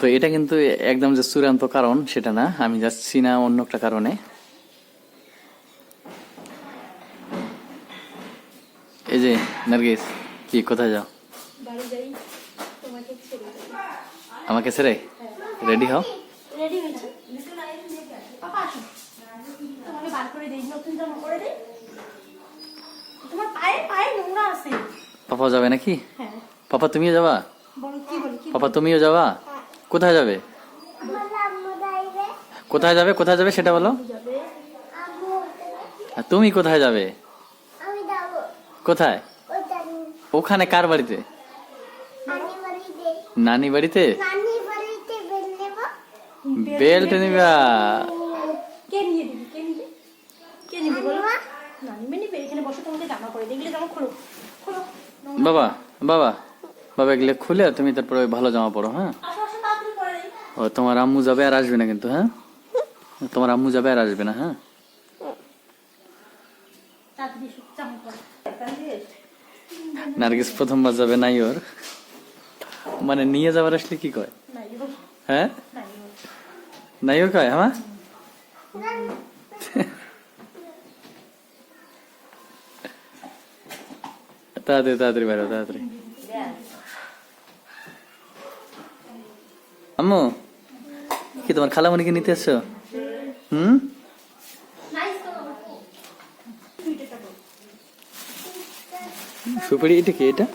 তো এটা কিন্তু একদম যে চূড়ান্ত কারণ সেটা না। আমি যাচ্ছি না অন্য একটা কারণে। এই যে নার্গিস কি কোথায় যাও? আমাকে ছেড়ে? রেডি হও? পাপা যাবে নাকি? হ্যাঁ। পাপা তুমিও যাবা? বলো কি বলি কি পাপা তুমিও যাবা? কোথায় যাবে? কোথায় যাবে? কোথায় যাবে সেটা বলো। তুমি কোথায় যাবে? কোথায়? ওখানে কার বাড়িতে? নানি বাড়িতে? বেল্ট নিবা। কে নিয়ে দিবি? কে নিবে? কে নিবে বলো? নানি নিবে? এখানে বসে তোমাকে জামা করে দেখলে জামা খোলো। খোলো। বাবা বাবা। বাবা এগুলো খুলে তুমি তারপরে ওই ভালো জামা পরো হ্যাঁ? আসো আসো তাড়াতাড়ি করে দেই ও তোমার আম্মু যাবে আর আসবে না কিন্তু হ্যাঁ? তোমার আম্মু যাবে আর আসবে না হ্যাঁ? তাড়াতাড়ি এসো জামা পরে। নার্গিস প্রথমবার যাবে নাই ওর। মানে নিয়ে যাবার আসলে কি কয়? নাই বল হ্যাঁ? নাই বল নাই ও কয় হ্যাঁ? তাড়াতাড়ি তাড়াতাড়ি বাইরো তাড়াতাড়ি আম্মু কি তোমার খালামণিকে নিতে এসছো? হুম? সুপারি এটা কি এটা?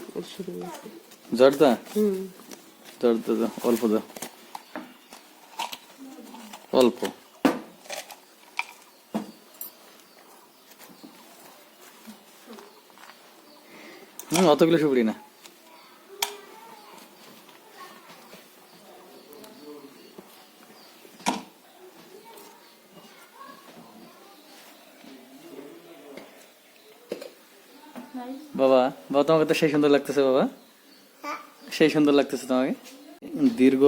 জর্দা? জর্দা দাও, অল্প দাও। অল্প। হুম অতগুলো সুপারি না। বাবা বাবা তোমাকে তো সেই সুন্দর লাগতেছে বাবা। সেই সুন্দর লাগতেছে তোমাকে। দীর্ঘ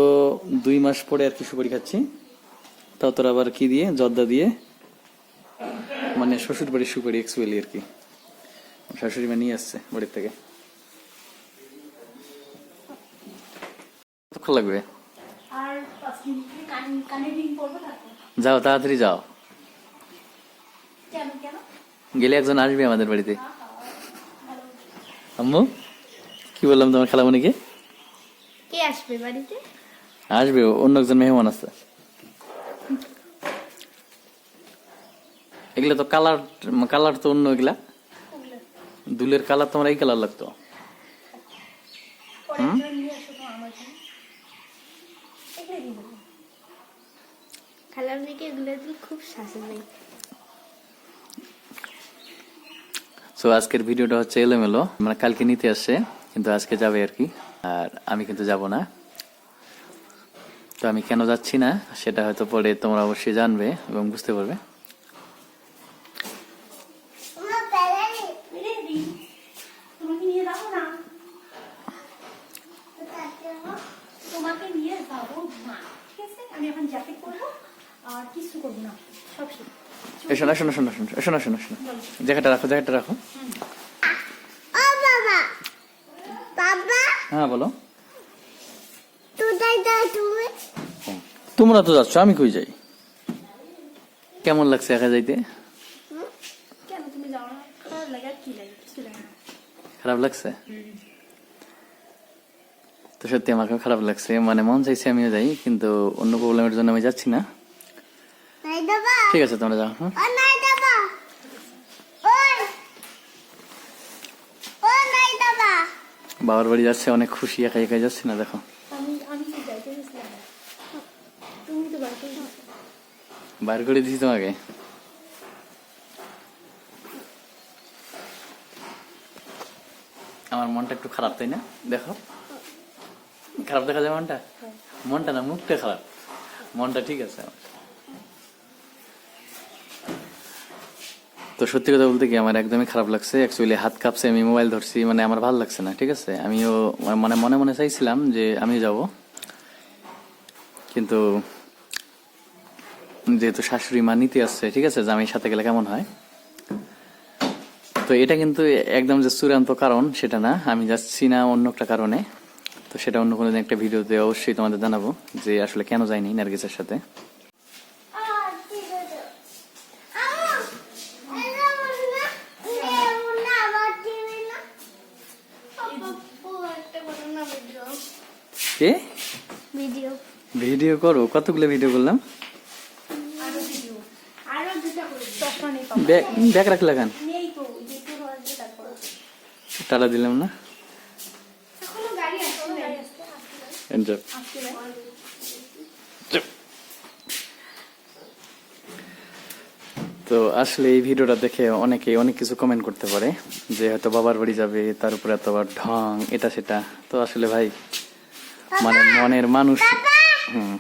দুই মাস পরে আর কি সুপারি খাচ্ছি। তাও তোর আবার কি দিয়ে? জর্দা দিয়ে। মানে শ্বশুর বাড়ির সুপারি এক্সুয়ালি আর কি। শাশুড়ি মা নিয়ে আসছে বাড়ির থেকে। কতক্ষণ লাগবে? যাও তাড়াতাড়ি যাও। গেলে একজন আসবে আমাদের বাড়িতে। আম্মু কি বললাম তোমার খালামণিকে? কে আসবে বাড়িতে? আসবে অন্য একজন মেহমান আছে। এগুলা তো কালার কালার তো অন্য এগুলা। দুলের কালার তোমার এই কালার লাগতো। আসো তো আমার জন্য এখানে দিব খালার মেয়েকে এগুলো দিয়ে খুব শাসন নেই সো আজকের ভিডিওটা হচ্ছে এলোমেলো। মানে কালকে নিতে আসছে, কিন্তু আজকে যাবে আর কি। আর আমি কিন্তু যাব না। তো আমি কেন যাচ্ছি না, সেটা হয়তো পরে তোমরা অবশ্যই জানবে এবং বুঝতে পারবে। আমি এখন করব, আর কিছু করব না, সব এসো না শোনো শোনো শোনো শোনো শোনো শোনো। জ্যাকেটটা রাখো জ্যাকেটটা রাখো। ও বাবা। বাবা। হ্যাঁ বলো। তোমরা তো যাচ্ছ আমি কই যাই? কেমন লাগছে একা যাইতে? খারাপ লাগছে? তো সত্যি আমাকেও খারাপ লাগছে। মানে মন চাইছে আমিও যাই কিন্তু অন্য প্রবলেমের জন্য আমি যাচ্ছি না। ঠিক আছে তোমরা যাও হ্যাঁ? ও নাই দাবা ওই ও নাই দাবা বাবার বাড়ি যাচ্ছে অনেক খুশি একা একাই যাচ্ছে না দেখো। বার করে দিছি তোমাকে। আমার মনটা একটু খারাপ তাই না? দেখো। খারাপ দেখা যায় মনটা? মনটা না মুখটা খারাপ। মনটা ঠিক আছে আমার। তো সত্যি কথা বলতে কি আমার একদমই খারাপ লাগছে। অ্যাকচুয়ালি হাত কাঁপছে, আমি মোবাইল ধরছি মানে আমার ভালো লাগছে না, ঠিক আছে? আমিও মানে মনে মনে চাইছিলাম যে আমি যাব। কিন্তু যেহেতু শাশুড়ি মা নিতে আসছে, ঠিক আছে? জামাইয়ের সাথে গেলে কেমন হয়? তো এটা কিন্তু একদম যে চূড়ান্ত কারণ, সেটা না। আমি যাচ্ছি না অন্য একটা কারণে। তো সেটা অন্য কোনো একটা ভিডিওতে অবশ্যই তোমাদের জানাব যে আসলে কেন যাইনি নার্গিসের সাথে আর ঠিক আছে আমু এটা বল না এমন না আবার দিবি না আপু একটা করো না ভিডিও কে? ভিডিও। ভিডিও করো কতগুলো ভিডিও করলাম? আরও ভিডিও। আরও দুটা করে চশমা নেই পাপা ব্যাগ ব্যাগ রাখলে কেন? নেই তো যেটু আসবে তারপর টালা দিলাম না? তো আসলে এই ভিডিওটা দেখে অনেকে অনেক কিছু কমেন্ট করতে পারে যে হয়তো বাবার বাড়ি যাবে তার উপরে এতবার ঢং এটা সেটা। তো আসলে ভাই মানে মনের মানুষ। হুম।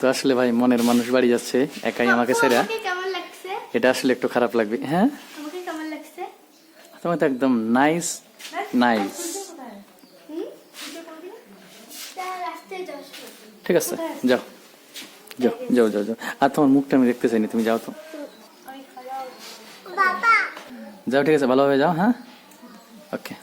তো আসলে ভাই মনের মানুষ বাড়ি যাচ্ছে একাই আমাকে লাগছে? এটা আসলে একটু খারাপ লাগবে। হ্যাঁ? তোমার তো একদম নাইস নাইস ঠিক আছে যাও। যাও যাও যাও যাও। আর তোমার মুখটা আমি দেখতে চাইনি তুমি যাও তো। যাও ঠিক আছে ভালোভাবে যাও হ্যাঁ? ওকে।